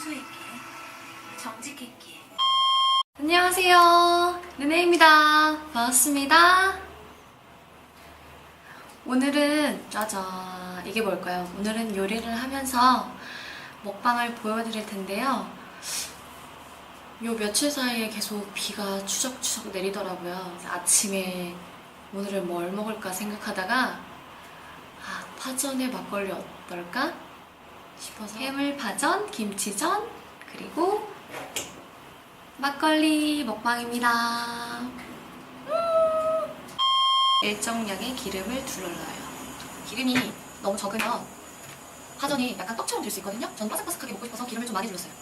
순수 있게 정직했기에. 안녕하세요. 르네입니다. 반갑습니다. 오늘은 짜잔 이게 뭘까요? 오늘은 요리를 하면서 먹방을 보여드릴 텐데요. 요 며칠 사이에 계속 비가 추적추적 내리더라고요. 아침에 오늘은 뭘 먹을까 생각하다가 아, 파전에 막걸리 어떨까? 싶어서 해물파전, 김치전, 그리고 막걸리 먹방입니다. 음. 일정량의 기름을 둘러놔요. 기름이 너무 적으면 파전이 약간 떡처럼 될 수 있거든요. 저는 바삭바삭하게 먹고 싶어서 기름을 좀 많이 둘렀어요.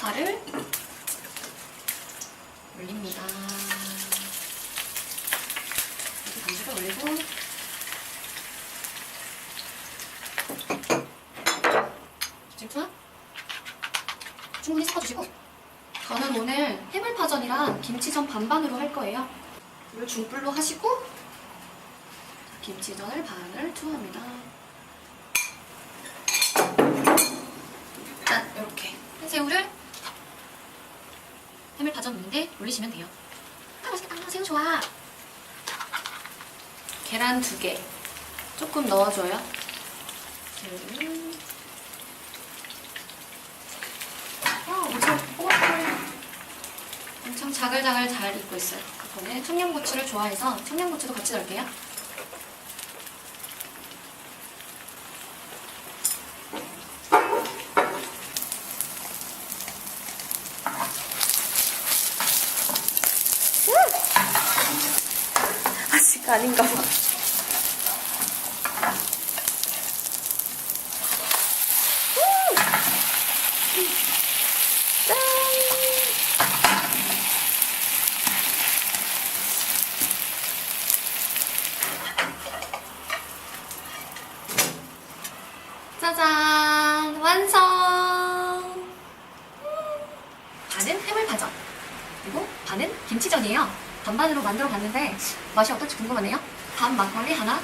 파를 올립니다. 이렇게 반죽을 올리고 질투나 충분히 섞어 주시고 저는 오늘 해물파전이랑 김치전 반반으로 할 거예요. 물을 중불로 하시고 김치전을 반을 투하합니다. 짠! 이렇게 새우를 해물파전 있는데 올리시면 돼요. 아 맛있겠다. 새우 좋아. 계란 두 개 조금 넣어줘요. 새우를 어, 엄청 뽀글뽀글 엄청 자글자글 잘 익고 있어요. 그번에 청양고추를 좋아해서 청양고추도 같이 넣을게요. 아직 아닌가 봐. 짜잔 완성 음. 해물파전. 그리고 반은 김치전이에요. 반반으로 만들어 봤는데 맛이 어떨지 궁금하네요. 반 막걸리 하나.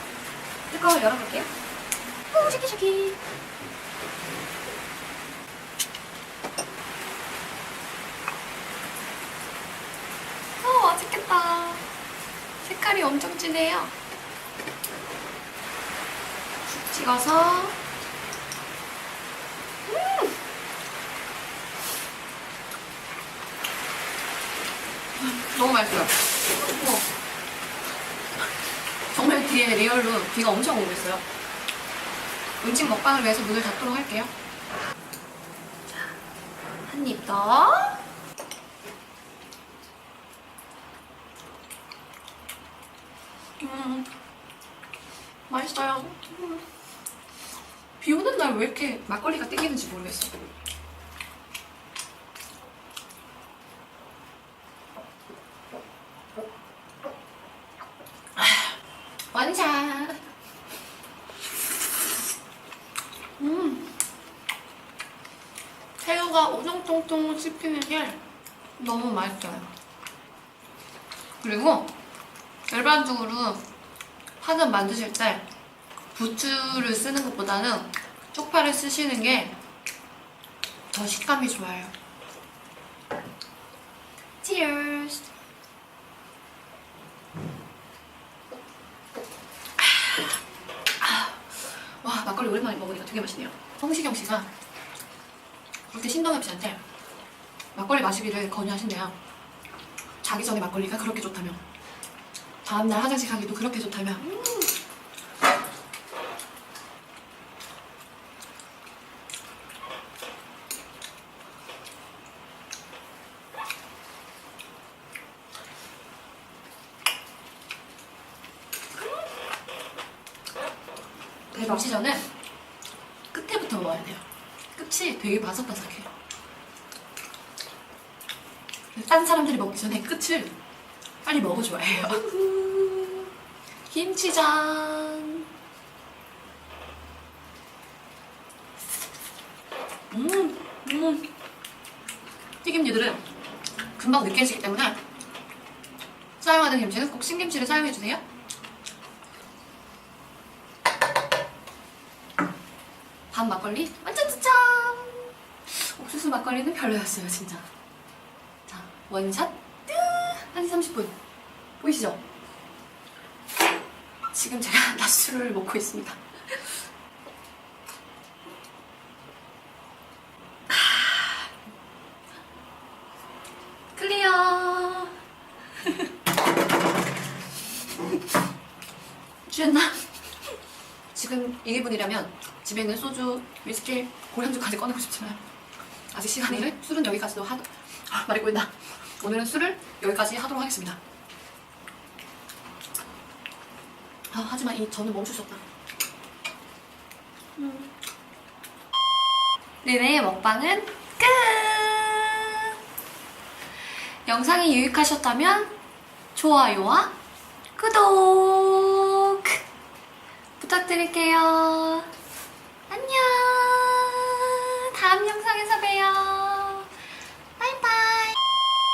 뚜껑을 열어볼게요. 오 샤키샤키. 어 맛있겠다. 색깔이 엄청 진해요. 푹 찍어서 너무 맛있어요. 우와. 정말 뒤에 리얼로 비가 엄청 오고 있어요. 음식 먹방을 위해서 문을 닫도록 할게요. 자, 한 입 더. 음, 맛있어요. 음. 비 오는 날 왜 이렇게 막걸리가 땡기는지 모르겠어. 완샷. 음. 새우가 오동통통 씹히는 게 너무 맛있어요. 그리고 일반적으로 파전 만드실 때 부추를 쓰는 것보다는 쪽파를 쓰시는 게 더 식감이 좋아요. Cheers! 와 막걸리 오랜만에 먹으니까 되게 맛있네요. 성시경 씨가 그렇게 신동엽 씨한테 막걸리 마시기를 권유하신대요. 자기 전에 막걸리가 그렇게 좋다며. 다음날 화장실 가기도 그렇게 좋다며. 음. 대박. 김치전은 끝에부터 먹어야 돼요. 끝이 되게 바삭바삭해요. 딴 사람들이 먹기 전에 끝을 빨리 먹어줘야 해요. 김치전. 음, 음. 튀김류들은 금방 느끼해지기 때문에 사용하는 김치는 꼭 신김치를 사용해주세요. 밥 막걸리! 옥수수 막걸리는 별로였어요, 진짜. 자, 원샷, 뜨! 1시 30분. 보이시죠? 지금 제가 낮술을 먹고 있습니다. 클리어. 취했나? 지금 이 기분이라면 집에 있는 소주, 위스키, 고량주까지 꺼내고 싶지만 아직 시간이 술은 여기까지도 하 아, 말이 꼬인다. 오늘은 술을 여기까지 하도록 하겠습니다. 아, 하지만 이 저는 멈출 수 없다. 음. 네네 먹방은 끝! 영상이 유익하셨다면 좋아요와 구독 부탁드릴게요. 안녕!